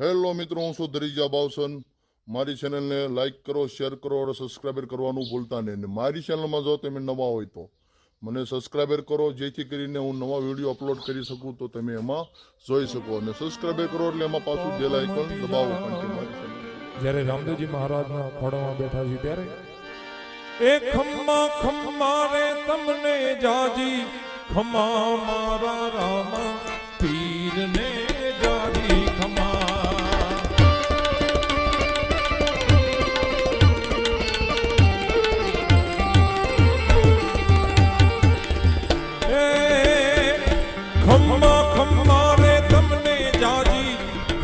Hello મિત્રો હું છું ધરીજા બાવસન. મારી ચેનલને લાઇક કરો શેર કરો અને સબસ્ક્રાઈબર કરવાનું ભૂલતા નહીં. અને મારી ચેનલમાં જો તમે નવા હોય તો મને સબસ્ક્રાઈબર કરો જેથી કરીને હું નવા વીડિયો અપલોડ કરી શકું તો તમે એમાં જોઈ શકો. અને સબસ્ક્રાઈબર કરો એટલે એમાં પાછું બેલ આઇકન દબાવો જ્યારે રામદેવજી મહારાજના ખોડામાં બેઠા છે ત્યારે એ ખમ્મા ખમ્મા રે તમને જાજી. ખમ્મા મારા રામા પીરને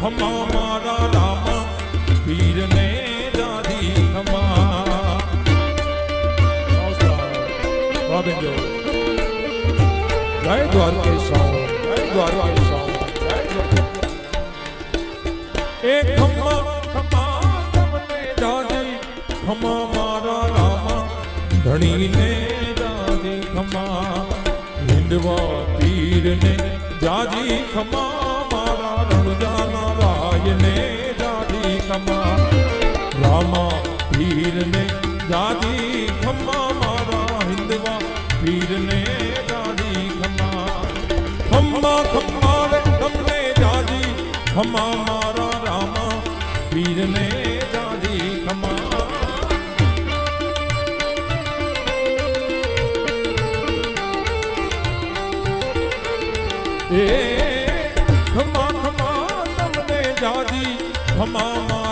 ખમ્મા મારા રામ પીરને જાજી ખમ્મા રોબિન જો જય દ્વારકેશ જય દ્વારકેશ એ ખમ્મા ખમ્મા તમને જાજી ખમ્મા મારા રામ ધણીને જાજી ખમ્મા હિંદવા પીરને ખમ્મા રામા પીરને દાદી ખમા મારા હિંદવા પીરને દાદી ખમા ખમા ખમા રે તમને દાદી ખમા મારા રામા પીરને ખમ્મા એ ખમા ખમા